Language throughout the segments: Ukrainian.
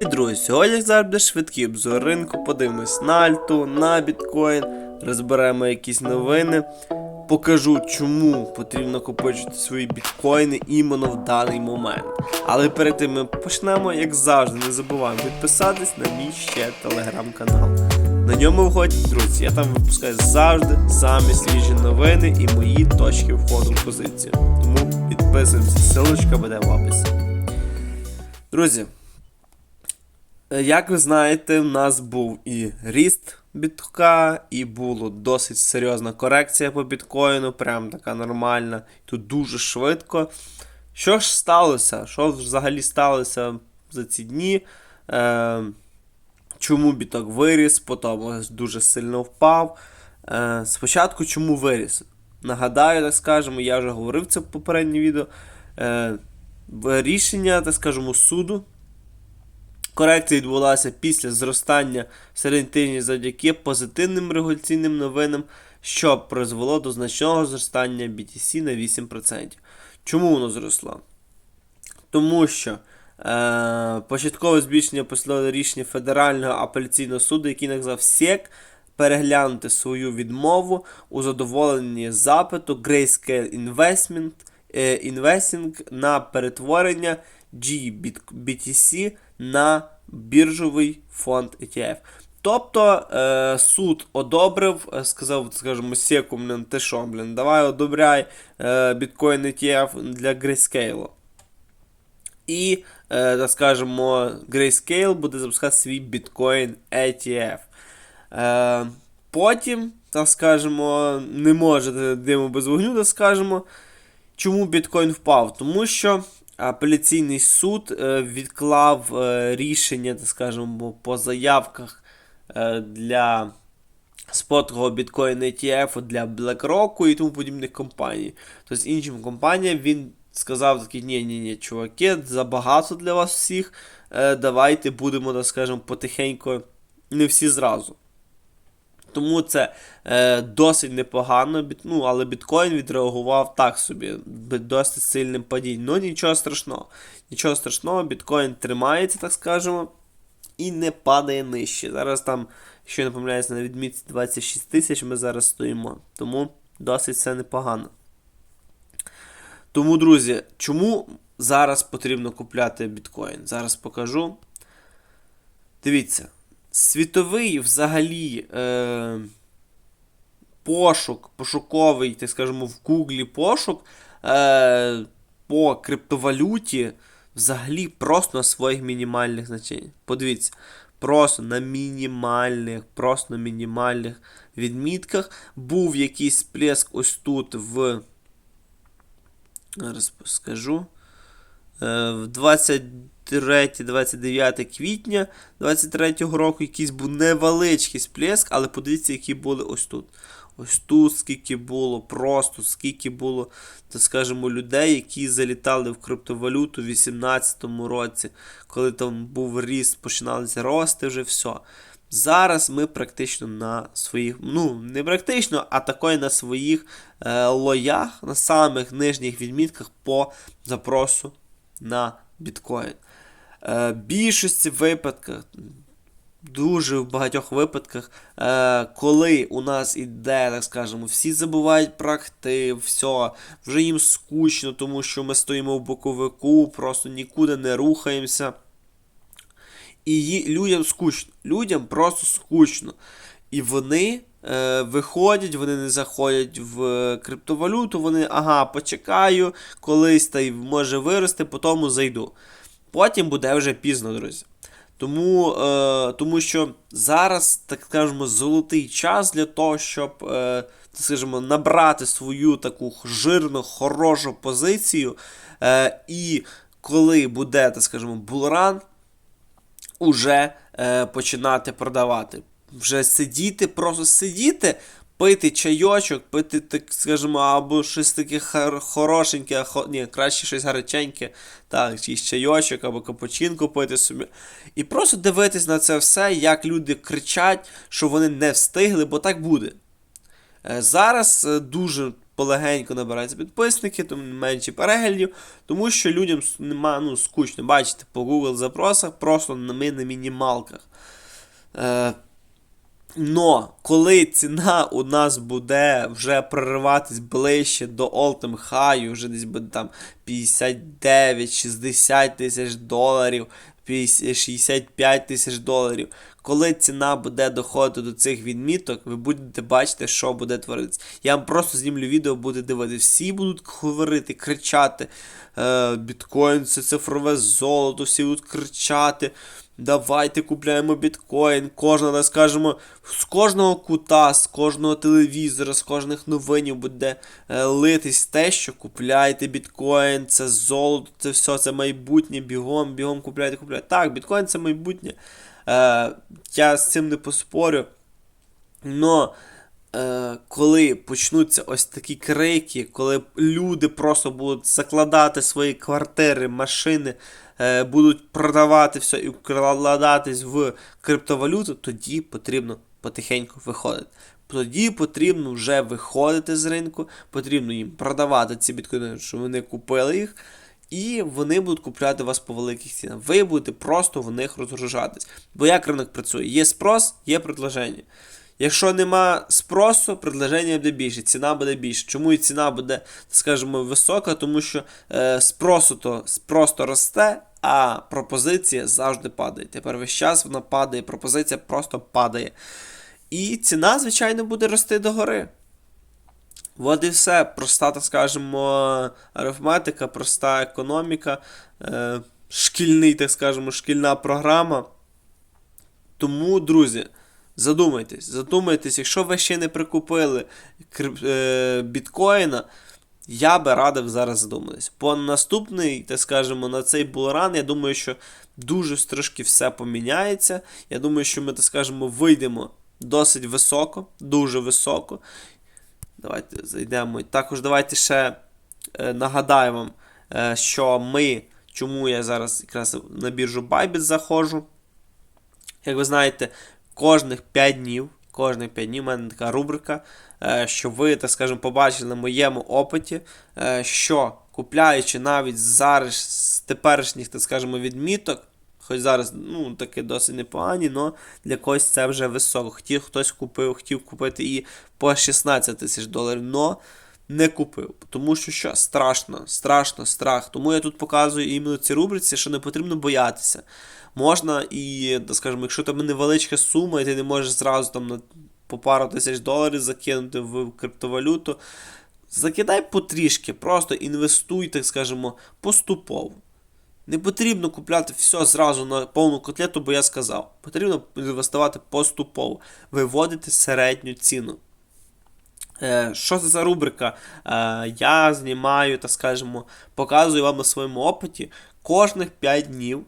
І друзі, сьогодні як завжди швидкий обзор ринку, подивимось на альту, на біткоін, розберемо якісь новини, покажу, чому потрібно купити свої біткоїни іменно в даний момент. Але перед тим ми почнемо, як завжди, не забуваємо підписатись на мій ще телеграм-канал. На ньому виходять, друзі, я там випускаю завжди самі свіжі новини і мої точки входу в позицію. Тому підписуємося, ссылочка буде в описі. Друзі, Як ви знаєте, в нас був і ріст бітка, і була досить серйозна корекція по біткоїну, прям така нормальна. Тут дуже швидко. Що ж сталося? Що взагалі сталося за ці дні? Е, чому біток виріс, потім дуже сильно впав. Е, спочатку чому виріс? Нагадаю, так скажемо, я вже говорив це в попереднє відео. Е, рішення, так скажемо, суду. Корекція відбулася після зростання середньотижні завдяки позитивним регуляційним новинам, що призвело до значного зростання BTC на 8%. Чому воно зросло? Тому що е, початкове збільшення послало рішення Федерального апеляційного суду, який наказав СЕК переглянути свою відмову у задоволенні запиту Grayscale Investment, е, Investing на перетворення GBTC на біржовий фонд ETF. Тобто е, суд одобрив, е, сказав, скажімо, Секу, блін, ти що, блін, давай одобряй е, біткоін ETF для Grayscale. І, е, так скажемо, Grayscale буде запускати свій біткоін ETF. Е, потім, так скажемо, не може диму без вогню, так скажемо, чому біткоін впав? Тому що апеляційний суд е, відклав е, рішення, так скажемо, по заявках е, для спотового біткоін ETF для BlackRock і тому подібних компаній. Тобто іншим компаніям він сказав такий, ні ні ні чуваки, забагато для вас всіх. Давайте будемо, так скажемо, потихеньку, не всі зразу. Тому це е, досить непогано, ну, але біткоін відреагував так собі, досить сильним падінням. Ну нічого страшного. Нічого страшного, біткоін тримається, так скажемо, і не падає нижче. Зараз там, я не помиляюся, на відмітці 26 тисяч ми зараз стоїмо. Тому досить все непогано. Тому, друзі, чому зараз потрібно купляти біткоін? Зараз покажу. Дивіться світовий взагалі е, пошук, пошуковий, так скажемо, в Гуглі пошук е, по криптовалюті взагалі просто на своїх мінімальних значеннях. Подивіться, просто на мінімальних, просто на мінімальних відмітках був якийсь сплеск ось тут в. Зараз скажу. Е, в 23-29 квітня 23 року якийсь був невеличкий сплеск, але подивіться, які були ось тут. Ось тут скільки було, просто скільки було, так скажемо, людей, які залітали в криптовалюту в 2018 році, коли там був ріст, починалися рости вже все. Зараз ми практично на своїх, ну, не практично, а такої на своїх е, лоях, на самих нижніх відмітках по запросу на біткоін. Е, більшості випадках, дуже в багатьох випадках, е, коли у нас іде, так скажемо, всі забувають про актив, все, вже їм скучно, тому що ми стоїмо в боковику, просто нікуди не рухаємося. І людям скучно. Людям просто скучно. І вони е, виходять, вони не заходять в криптовалюту, вони, ага, почекаю, колись та й може вирости, потім зайду. Потім буде вже пізно, друзі. Тому е, тому що зараз, так скажемо, золотий час для того, щоб е, так набрати свою таку жирну, хорошу позицію. Е, І коли буде, так скажемо, булран, уже е, починати продавати вже сидіти, просто сидіти, пити чайочок, пити, так скажімо, або щось таке хорошеньке, хо... ні, краще щось гаряченьке, так, чи чайочок, або капучинку пити собі. І просто дивитись на це все, як люди кричать, що вони не встигли, бо так буде. Е, зараз е, дуже полегенько набираються підписники, тому менше переглядів, тому що людям нема, ну, скучно. Бачите, по Google запросах просто ми на мінімалках. Но коли ціна у нас буде вже прориватись ближче до all-time high, вже десь буде там 59-60 тисяч доларів, 65 тисяч доларів. Коли ціна буде доходити до цих відміток, ви будете бачити, що буде творитися. Я вам просто знімлю відео, буде дивитися. Всі будуть говорити, кричати. Е, біткоін це цифрове золото, всі будуть кричати. Давайте купляємо біткоін. Кожна, так скажемо, з кожного кута, з кожного телевізора, з кожних новинів буде е, литись те, що купляйте біткоін, це золото, це все, це майбутнє, бігом, бігом купляйте, купляйте. Так, біткоін це майбутнє. Е, я з цим не поспорю. Но е, коли почнуться ось такі крики, коли люди просто будуть закладати свої квартири, машини, будуть продавати все і вкладатись в криптовалюту, тоді потрібно потихеньку виходити. Тоді потрібно вже виходити з ринку, потрібно їм продавати ці біткоїни, що вони купили їх, і вони будуть купляти вас по великих цінах. Ви будете просто в них розгружатись. Бо як ринок працює? Є спрос, є предложення. Якщо нема спросу, предложення буде більше, ціна буде більше. Чому і ціна буде, скажімо, висока? Тому що е, спросу то просто росте, а пропозиція завжди падає. Тепер весь час вона падає, пропозиція просто падає. І ціна, звичайно, буде рости догори. От і все. Проста, так скажемо, арифметика, проста економіка, е, шкільний, так скажемо, шкільна програма. Тому, друзі, задумайтесь, задумайтесь, якщо ви ще не прикупили е, біткоїна, я би радив зараз задуматись. По наступний, так скажемо, на цей булран, я думаю, що дуже трошки все поміняється. Я думаю, що ми, так скажемо, вийдемо досить високо, дуже високо. Давайте зайдемо. Також давайте ще е, нагадаю вам, е, що ми, чому я зараз якраз на біржу Bybit заходжу. Як ви знаєте, кожних 5 днів, кожних 5 днів у мене така рубрика, е, що ви, так скажемо, побачили на моєму опиті, е, що купляючи навіть зараз з теперішніх, так скажемо, відміток, хоч зараз ну, таки досить непогані, але для когось це вже високо. Хотів хтось купив, хотів купити і по 16 тисяч доларів, но не купив. Тому що що? Страшно, страшно, страх. Тому я тут показую іменно ці рубриці, що не потрібно боятися. Можна і, скажімо, якщо там невеличка сума, і ти не можеш зразу там на по пару тисяч доларів закинути в криптовалюту. Закидай потрішки, просто інвестуй, так скажемо, поступово. Не потрібно купляти все зразу на повну котлету, бо я сказав. Потрібно інвестувати поступово, виводити середню ціну. Е, Що це за рубрика? Е, Я знімаю, так скажемо, показую вам на своєму опиті кожних 5 днів.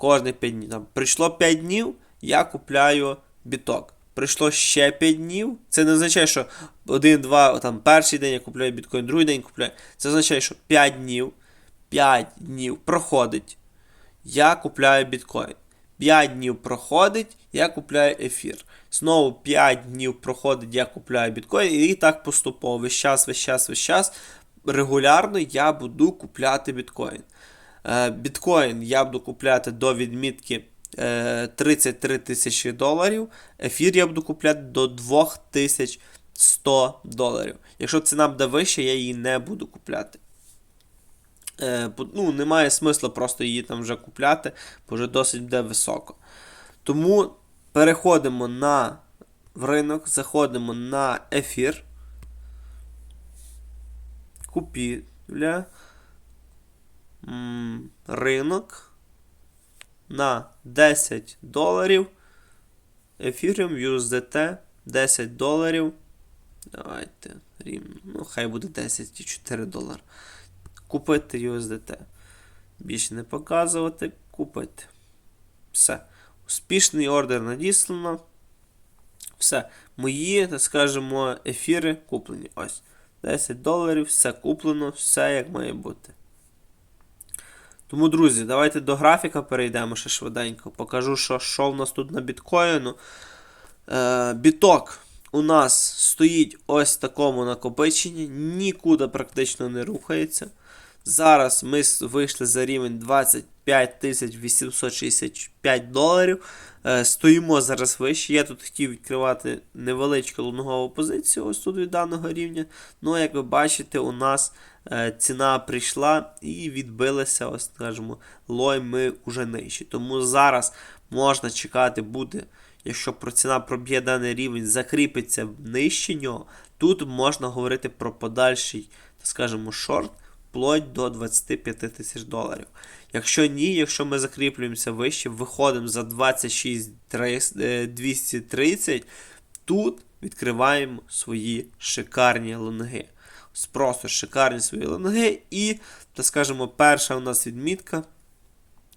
Кожних 5 днів. Там, прийшло 5 днів, я купляю біток. Прийшло ще 5 днів. Це не означає, що один, два, там, перший день я купляю біткоін, другий день купляю. Це означає, що 5 днів, 5 днів проходить, я купляю біткоін. 5 днів проходить, я купляю ефір. Знову 5 днів проходить, я купляю біткоін, і так поступово. Весь час, весь час, весь час. Регулярно я буду купляти біткоін. Е, Біткоін я буду купляти до відмітки е, 33 тисячі доларів. Ефір я буду купляти до 2100 доларів. Якщо ціна буде вища, я її не буду купляти. Е, ну, немає смисла просто її там вже купляти, бо вже досить буде високо. Тому переходимо на ринок, заходимо на ефір. Купівля. Ринок. На 10 доларів. Ethereum USDT 10 доларів. Давайте рівно. Ну, хай буде 10,4 долара. Купити USDT. Більше не показувати. Купити. Все. Успішний ордер надіслано. Все. Мої, так скажемо, ефіри куплені. Ось. 10 доларів, все куплено, все як має бути. Тому, друзі, давайте до графіка перейдемо ще швиденько. Покажу, що, що в нас тут на біткоїну. Е, біток у нас стоїть ось в такому накопиченні, нікуди практично не рухається. Зараз ми вийшли за рівень 25 865 доларів. Е, стоїмо зараз вище. Я тут хотів відкривати невеличку лонгову позицію ось тут від даного рівня. Ну, як ви бачите, у нас ціна прийшла і відбилася, ось скажімо, лой ми вже нижче. Тому зараз можна чекати буде, якщо ціна проб'є даний рівень, закріпиться нижче нього, тут можна говорити про подальший, так скажемо, шорт вплоть до 25 тисяч доларів. Якщо ні, якщо ми закріплюємося вище, виходимо за 26 300, е, 230, тут відкриваємо свої шикарні лонги. Просто шикарні свої лонги. І, так скажемо, перша у нас відмітка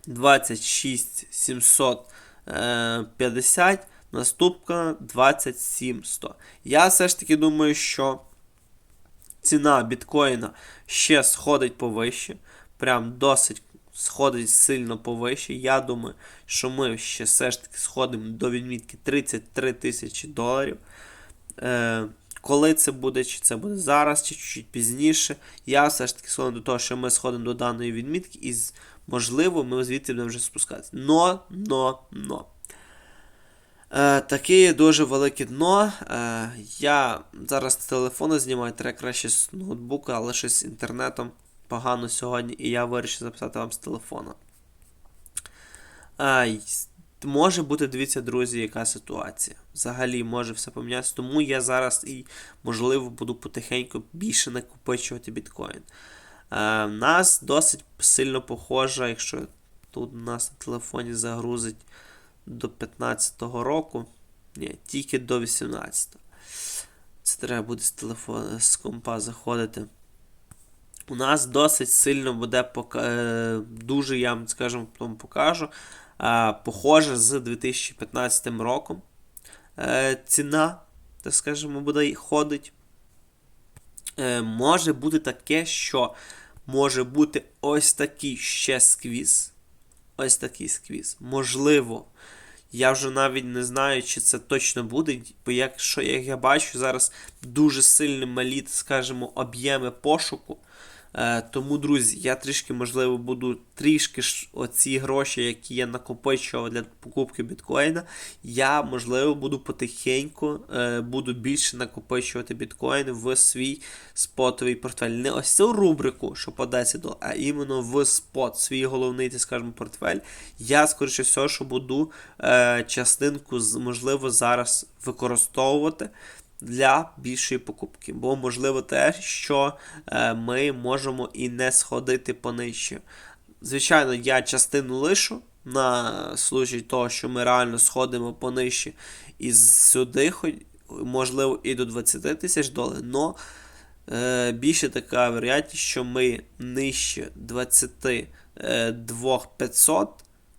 26 750, наступна 27 100. Я все ж таки думаю, що ціна біткоїна ще сходить повище. Прям досить сходить сильно повище. Я думаю, що ми ще все ж таки сходимо до відмітки 33 тисячі доларів. Е, коли це буде, чи це буде зараз, чи чуть пізніше, я все ж таки схожу до того, що ми сходимо до даної відмітки, і можливо, ми звідти будемо вже спускатися. Но, но, но. Е, таке дуже велике дно. Е, я зараз з телефону знімаю, треба краще з ноутбука, але щось з інтернетом погано сьогодні, і я вирішив записати вам з телефона. Е, може бути, дивіться, друзі, яка ситуація. Взагалі може все помінятися. Тому я зараз і, можливо, буду потихеньку більше накопичувати біткоін. Е, нас досить сильно похоже, якщо тут у нас на телефоні загрузить до 15-го року. Ні, тільки до 18-го. Це треба буде з телефона, з компа заходити. У нас досить сильно буде е, дуже, я вам скажімо, потім покажу. Похоже з 2015 роком. Е, Ціна, так скажемо, буде ходить. Е, Може бути таке, що може бути ось такий ще сквіз. Ось такий сквіз. Можливо. Я вже навіть не знаю, чи це точно буде, бо якщо як я бачу зараз дуже сильні малі, скажімо, об'єми пошуку. Е, тому, друзі, я трішки, можливо, буду трішки оці гроші, які я накопичував для покупки біткоїна, я, можливо, буду потихеньку, е, буду більше накопичувати біткоін в свій спотовий портфель. Не ось цю рубрику, що по 10 доларів, а іменно в спот, свій головний, так скажемо, портфель. Я, скоріше всього, що буду е, частинку, можливо, зараз використовувати для більшої покупки. Бо можливо те, що е, ми можемо і не сходити понижче. Звичайно, я частину лишу на случай того, що ми реально сходимо понижче і сюди, можливо, і до 20 тисяч доларів, но е, більше така вероятність, що ми нижче 22 500,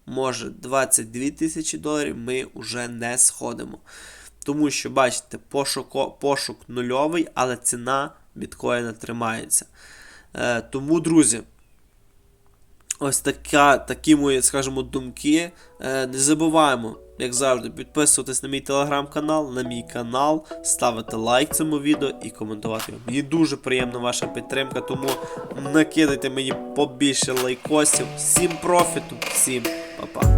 може 22 тисячі доларів, ми вже не сходимо. Тому що, бачите, пошук, пошук нульовий, але ціна біткоїна тримається. Е, тому, друзі, ось така, такі мої, скажімо, думки. Е, не забуваємо, як завжди, підписуватись на мій телеграм-канал, на мій канал, ставити лайк цьому відео і коментувати. Мені дуже приємна ваша підтримка, тому накидайте мені побільше лайкосів. Всім профіту, всім па-па.